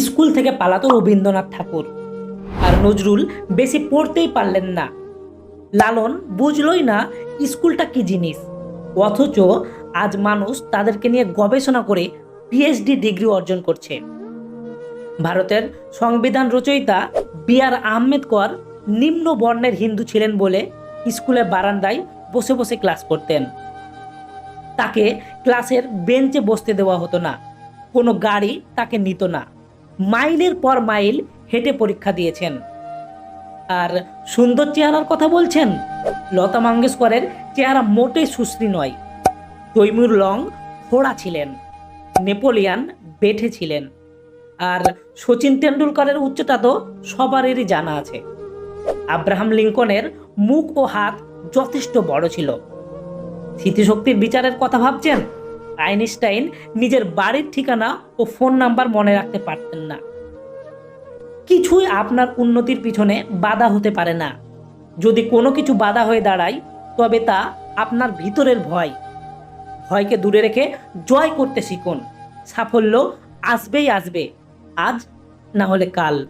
School থেকে পালাতো রবীন্দ্রনাথ ঠাকুর। আর নজরুল বেশি পড়তেই পারলেন না। লালন বুঝলই না স্কুলটা কি জিনিস। অথচ আজ মানুষ তাদেরকে নিয়ে গবেষণা করে পিএইচডি ডিগ্রি অর্জন করছে। ভারতের সংবিধান রচয়িতা বি আর আহমেদকর নিম্ন বর্ণের হিন্দু ছিলেন বলে স্কুলের বারান্দায় বসে বসে ক্লাস করতেন। তাকে ক্লাসের বেঞ্চে বসতে দেওয়া হতো না। কোনো গাড়ি তাকে নিত না। মাইলের পর মাইল হেঁটে পরীক্ষা দিয়েছেন। আর সুন্দর চেহারার কথা বলছেন? লতা মঙ্গেশকরের চেহারা মোটেই সুশ্রী নয়। তৈমুর লং ফোড়া ছিলেন, নেপোলিয়ান বেঠে ছিলেন। আর সচিন তেন্ডুলকরের উচ্চতা তো সবারই জানা আছে। আব্রাহাম লিঙ্কনের মুখ ও হাত যথেষ্ট বড় ছিল। স্মৃতিশক্তির বিচারের কথা ভাবছেন? আইনস্টাইন নিজের বাড়ির ঠিকানা ও ফোন নাম্বার মনে রাখতে পারতেন না। কিছুই আপনার উন্নতির পিছনে বাধা হতে পারে না। যদি কোনো কিছু বাধা হয়ে দাঁড়ায়, তবে তা আপনার ভিতরের ভয়। ভয়কে দূরে রেখে জয় করতে শিখুন। সাফল্য আসবেই আসবে, আজ না হলে কাল।